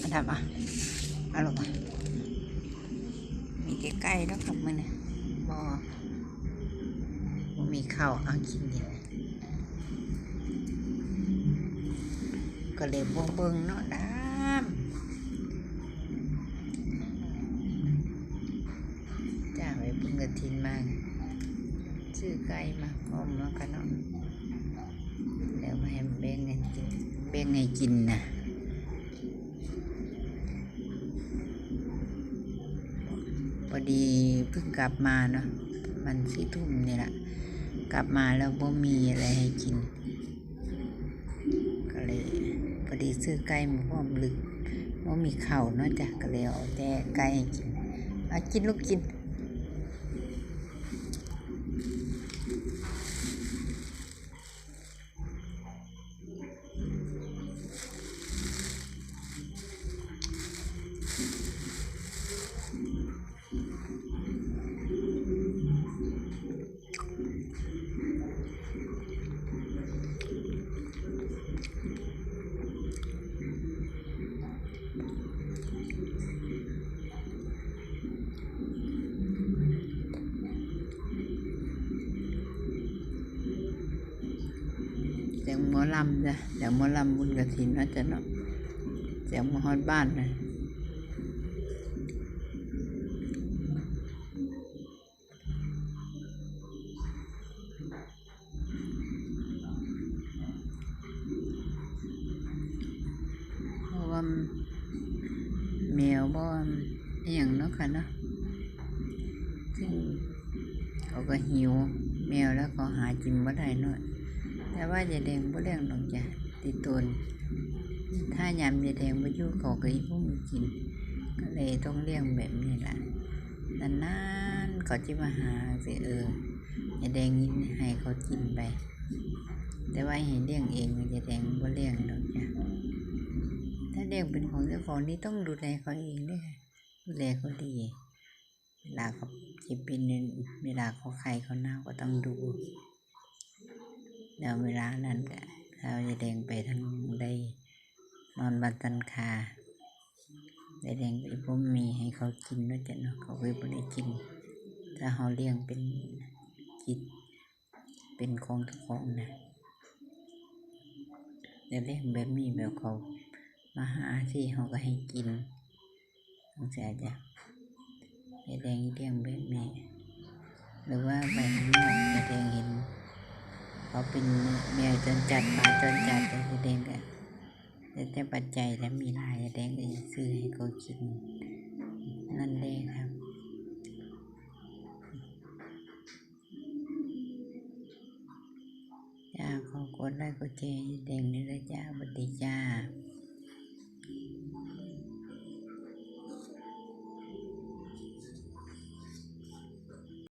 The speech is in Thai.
มาทำอะเอาลงมามีใกล้ๆแล้วกับมันเนี่ยบอมีข้าวเอากินเดียวก็เลยบ่เบิ่งเนาะน้ำจ้าไปเบิ่งกระทินมาซื้อไก่มาพร้อมแล้วกันเนาะแล้วมาให้มันแบ่งกันกินแบ่งให้กินนะพ อดีเพิ่งกลับมาเนาะมันสี่ทุ่มนี่แหละกลับมาแล้วบ่มีอะไรให้กิน ก็เลยพอดีซื้อไก่มาพร้อมลึกว่ามีเข่าเนาะจ้ะก็เลยเอาแต่ไก่ให้กินอากินลูกกิน งหมอลำจ้ะเสียงหมอลำบุญกระถินนาะจ้ะเนาะเสียงหมอฮอดบ้านนะเพราะว่าแมวบ่อย่างเนาะค่ะเนาะซึ่งเขาก็หิวแมวแล้วเขาหากินบ่ได้เนาะ แต่ว่าจะแดงบ่เลี้ยงอกจ้ะติดตนถ้ายามจะแดงบ่ยู่เขาก็อีพวกมันกิน ก็เลยต้องเลี้ยงแบบนี้ล่ะนานๆเขาจะมาหาสิเออจะแดงยินให้เขากินไป แต่ว่าให้เลี้ยงเองจะแดงบ่เลี้ยงดอกจ้ะถ้าเลี้ยงเป็นของเจ้าของนี่ต้องดูแลเขาเองด้วยค่ะดูแลเขาดีเวลาเขาจะเป็นเวลาเขาไข่เขาเน่าก็ต้องดู แล้วเวลานั้นก็เราจะแดงไปทางใดนอนบันตันคาได้แดงไปผมมีให้เขากินแล้วจะเนาะเขาไปบริกิน ถ้าเขาเลี้ยงเป็นจิต เป็นของทุกของนะแล้วเลี้ยงแบบนี้แบบเขามาหาที่เขาก็ให้กินสงสัยจะได้แดงเลี้ยงแบบนี้หรือว่าแบบนี้จะแดงเห็น เขาเป็นแมวจนจัดหมาจนจัดแต่แดงกันแต่ปัจจัยแล้วมีลายแดงก็จะซื้อให้เขากินนั่นเองครับจ้าขอกดไลค์กดแชร์แดงนี่เลยจ้าบัติจ้า